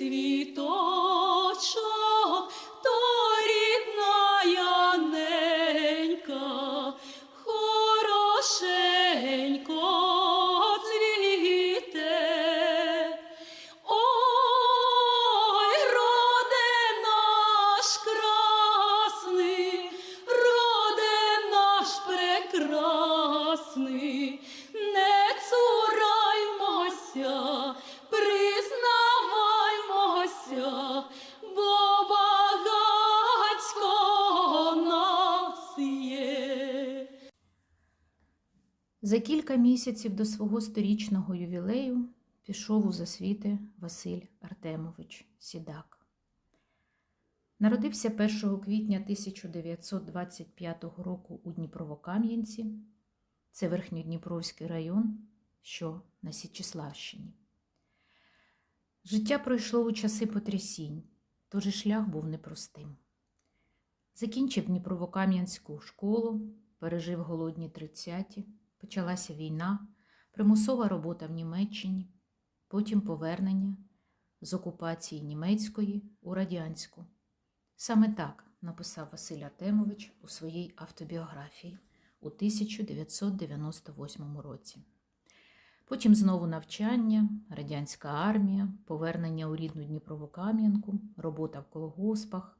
цвіточок, За кілька місяців до свого сторічного ювілею пішов у засвіти Василь Артемович Сідак. Народився 1 квітня 1925 року у Дніпровокам'янці, це Верхньодніпровський район, що на Січеславщині. Життя пройшло у часи потрясінь, тож і шлях був непростим. Закінчив Дніпровокам'янську школу, пережив голодні тридцяті, почалася війна, примусова робота в Німеччині, потім повернення з окупації німецької у радянську. Саме так написав Василь Артемович у своїй автобіографії у 1998 році. Потім знову навчання, радянська армія, повернення у рідну Дніпрову-Кам'янку, робота в колгоспах.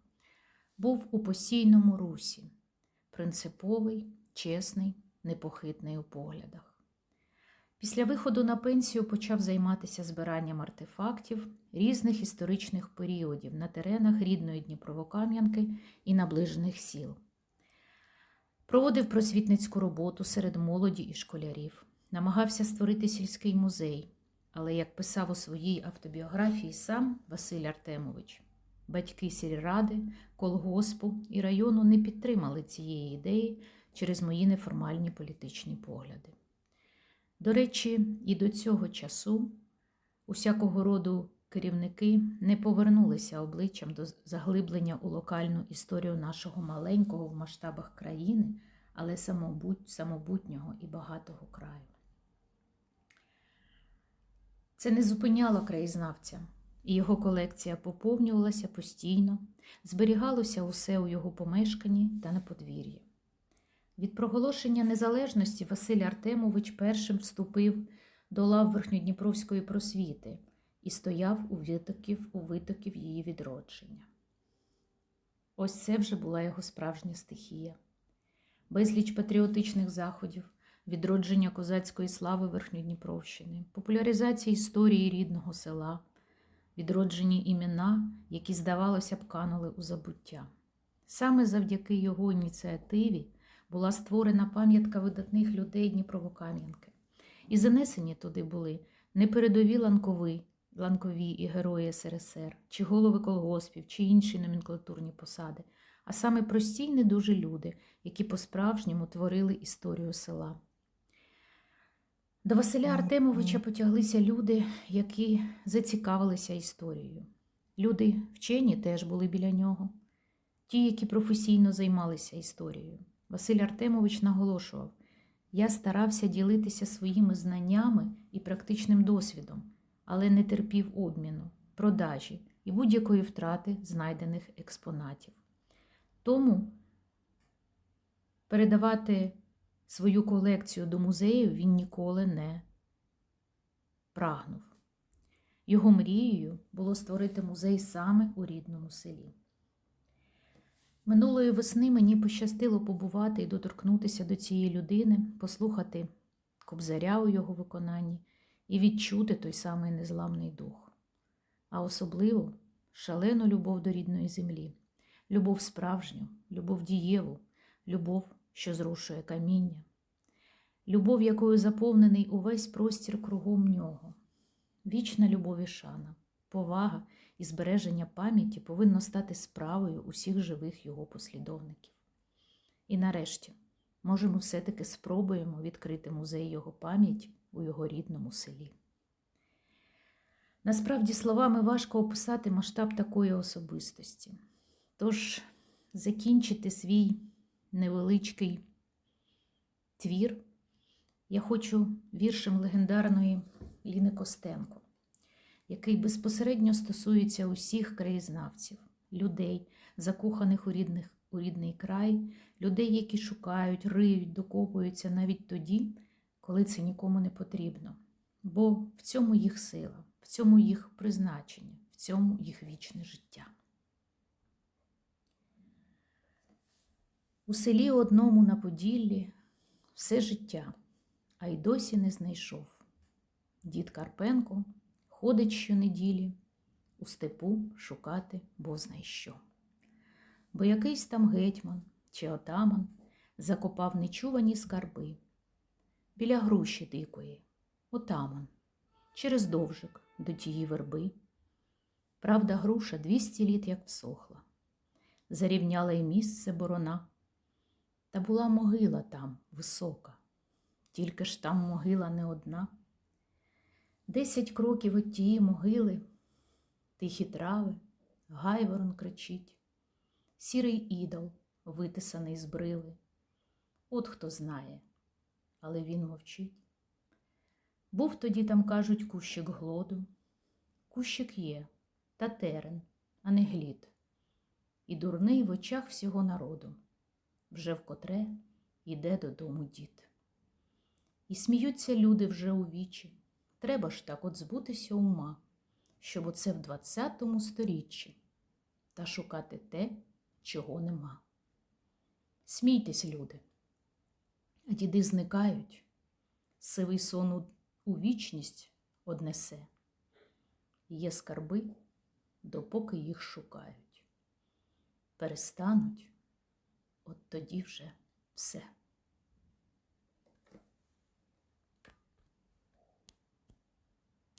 Був у постійному русі, принциповий, чесний, непохитний у поглядах. Після виходу на пенсію почав займатися збиранням артефактів різних історичних періодів на теренах рідної Дніпровокам'янки і наближених сіл. Проводив просвітницьку роботу серед молоді і школярів, намагався створити сільський музей, але, як писав у своїй автобіографії сам Василь Артемович, батьки сільради, колгоспу і району не підтримали цієї ідеї через мої неформальні політичні погляди. До речі, і до цього часу усякого роду керівники не повернулися обличчям до заглиблення у локальну історію нашого маленького в масштабах країни, але самобут- самобутнього і багатого краю. Це не зупиняло краєзнавця, і його колекція поповнювалася постійно, зберігалося усе у його помешканні та на подвір'ї. Від проголошення незалежності Василь Артемович першим вступив до лав Верхньодніпровської просвіти і стояв у витоків, у витоків її відродження. Ось це вже була його справжня стихія. Безліч патріотичних заходів, відродження козацької слави Верхньодніпровщини, популяризація історії рідного села, відроджені імена, які, здавалося б, канули у забуття. Саме завдяки його ініціативі була створена пам'ятка видатних людей Дніпровокам'янки. І занесені туди були не передові ланкові, ланкові і герої СРСР, чи голови колгоспів, чи інші номенклатурні посади, а саме прості й недужі люди, які по-справжньому творили історію села. До Василя Артемовича потяглися люди, які зацікавилися історією. Люди вчені теж були біля нього, ті, які професійно займалися історією. Василь Артемович наголошував: я старався ділитися своїми знаннями і практичним досвідом, але не терпів обміну, продажі і будь-якої втрати знайдених експонатів. Тому передавати свою колекцію до музею він ніколи не прагнув. Його мрією було створити музей саме у рідному селі. Минулої весни мені пощастило побувати і доторкнутися до цієї людини, послухати кобзаря у його виконанні і відчути той самий незламний дух, а особливо шалену любов до рідної землі, любов справжню, любов дієву, любов, що зрушує каміння, любов, якою заповнений увесь простір кругом нього, вічна любов і шана, повага і збереження пам'яті повинно стати справою усіх живих його послідовників. І нарешті, може, ми все-таки спробуємо відкрити музей його пам'яті у його рідному селі. Насправді, словами важко описати масштаб такої особистості. Тож закінчити свій невеличкий твір я хочу віршем легендарної Ліни Костенко який безпосередньо стосується усіх краєзнавців, людей, закоханих у, рідних, у рідний край, людей, які шукають, риють, докопуються навіть тоді, коли це нікому не потрібно. Бо в цьому їх сила, в цьому їх призначення, в цьому їх вічне життя. У селі одному на Поділлі все життя, а й досі не знайшов. Дід Карпенко ходить щонеділі у степу шукати бозна що. Бо якийсь там гетьман чи отаман закопав нечувані скарби біля груші дикої, отаман, через довжик до тієї верби. Правда, груша двісті літ як всохла, зарівняла й місце борона. Та була могила там висока, тільки ж там могила не одна. Десять кроків від тієї могили, тихі трави, гайворон кричить, сірий ідол, витисаний з брили. От хто знає, але він мовчить. Був тоді там, кажуть, кущик глоду. Кущик є, та терен, а не глід, і дурний в очах всього народу вже вкотре йде додому дід. І сміються люди вже у вічі. Треба ж так от збутися ума, щоб оце в двадцятому сторіччі та шукати те, чого нема. Смійтесь, люди, діди зникають, сивий сон у вічність однесе. Є скарби, допоки їх шукають. Перестануть от тоді вже все.